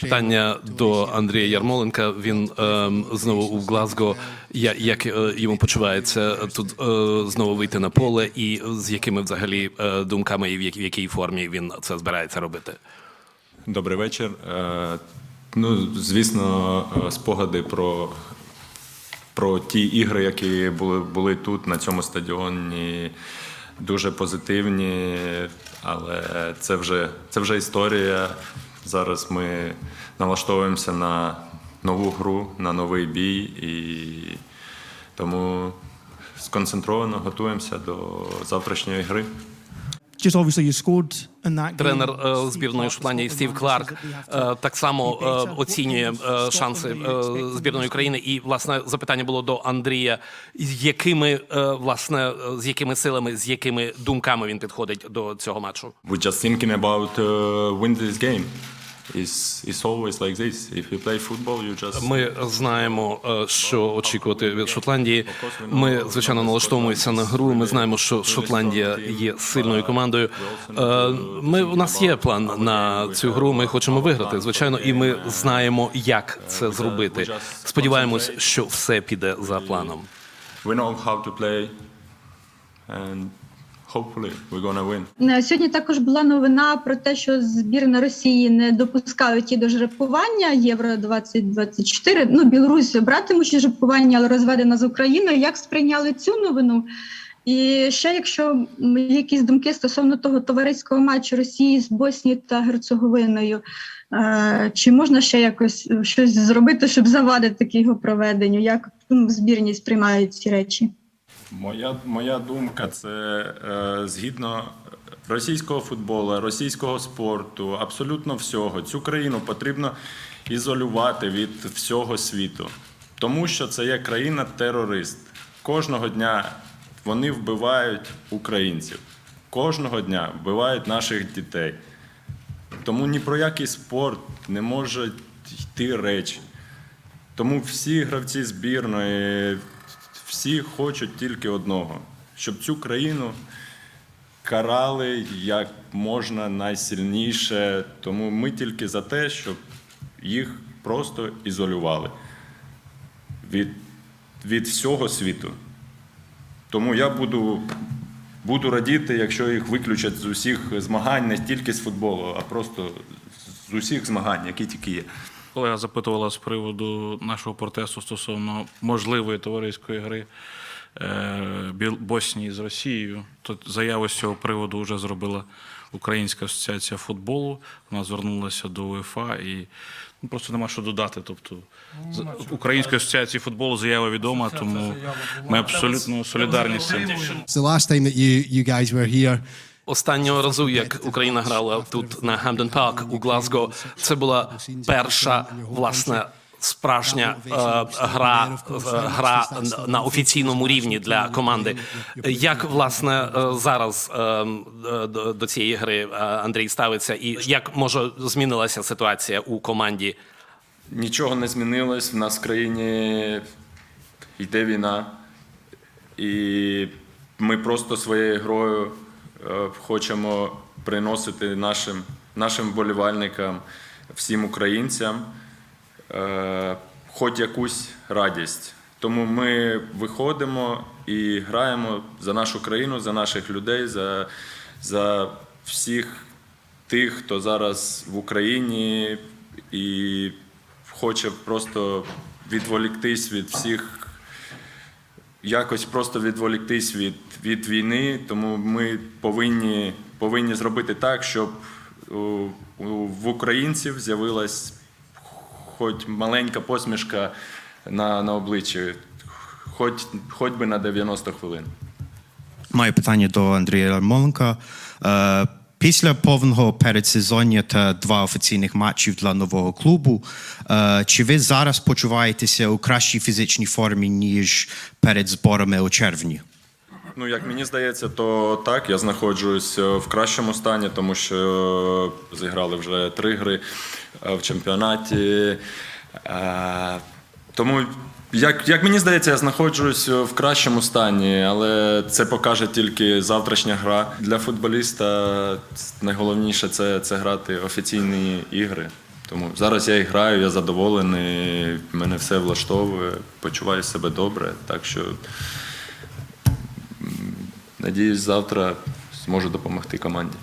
Питання до Андрія Ярмоленка. Він ем, знову у Глазго. Я, як е, йому почувається тут е, знову вийти на поле, і з якими взагалі е, думками і в, як, в якій формі він це збирається робити? Добрий вечір. Е, Ну, звісно, е, спогади про, про ті ігри, які були, були тут, на цьому стадіоні, дуже позитивні, але це вже, це вже історія. Зараз ми налаштовуємося на нову гру, на новий бій, і тому сконцентровано готуємося до завтрашньої гри. Тренер е, збірної Шотландії Стів Кларк е, так само е, оцінює шанси збірної України. І власне запитання було до Андрія: з якими власне з якими силами, з якими думками він підходить до цього матчу? We're just thinking about uh, win this game. Ми знаємо, е, що очікувати від Шотландії. Ми звичайно налаштовуємося на гру. Ми знаємо, що Шотландія є сильною командою. Е, Ми у нас є план на цю гру. Ми хочемо виграти, звичайно, і ми знаємо, як це зробити. Сподіваємось, що все піде за планом. we know how to play, and hopefully we're gonna win. Е, Сьогодні також була новина про те, що збірна Росії не допускають до жеребкування Євро 2024. Ну, Білорусь братимуть жеребкування, але розведена з Україною. Як сприйняли цю новину? І ще, якщо якісь думки стосовно того товариського матчу Росії з Боснією та Герцеговиною, е, чи можна ще якось щось зробити, щоб завадити його проведенню? Як ну, збірні сприймають ці речі? Моя, моя думка це е, згідно російського футболу, російського спорту, абсолютно всього. Цю країну потрібно ізолювати від всього світу, тому що це є країна-терорист. Кожного дня вони вбивають українців. Кожного дня вбивають наших дітей. Тому ні про який спорт не може йти речі. Тому всі гравці збірної, всі хочуть тільки одного, щоб цю країну карали як можна найсильніше. Тому ми тільки за те, щоб їх просто ізолювали від, від всього світу. Тому я буду, буду радіти, якщо їх виключать з усіх змагань, не тільки з футболу, а просто з усіх змагань, які тільки є. Колега запитувала з приводу нашого протесту стосовно можливої товариської гри е, Біл- Боснії з Росією. То заяву з цього приводу вже зробила Українська асоціація футболу. Вона звернулася до УЄФА і ну, просто нема що додати. Тобто з Української асоціації футболу заява відома, тому ми абсолютно солідарні з цим. Останнього разу, як Україна грала тут на Гемден Парк у Глазго, це була перша власне. Справжня е, гра, е, гра на офіційному рівні для команди. Як власне е, зараз е, е, до, цієї гри е, Андрій ставиться, і як може змінилася ситуація у команді? Нічого не змінилось. В нас в країні йде війна. І ми просто своєю грою хочемо приносити нашим, нашим вболівальникам, всім українцям е, хоч якусь радість. Тому ми виходимо і граємо за нашу країну, за наших людей, за, за всіх тих, хто зараз в Україні і хоче просто відволіктись від всіх, якось просто відволіктись від, від війни. Тому ми повинні, повинні зробити так, щоб у, у, в українців з'явилась хоч маленька посмішка на, на обличчі, хоч, хоч би на 90 хвилин. Маю питання до Андрія Ярмоленка. Після повного передсезоння та два офіційних матчів для нового клубу. е, Чи ви зараз почуваєтеся у кращій фізичній формі, ніж перед зборами у червні? Ну, як мені здається, то так. Я знаходжусь е, в кращому стані, тому що е, зіграли вже три гри в чемпіонаті. Тому, як як мені здається, я знаходжусь е, в кращому стані, але це покаже тільки завтрашня гра. Для футболіста найголовніше це це грати офіційні ігри. Тому зараз я і граю, я задоволений, мене все влаштовує, почуваю себе добре. Так що надіюсь, завтра зможу допомогти команді.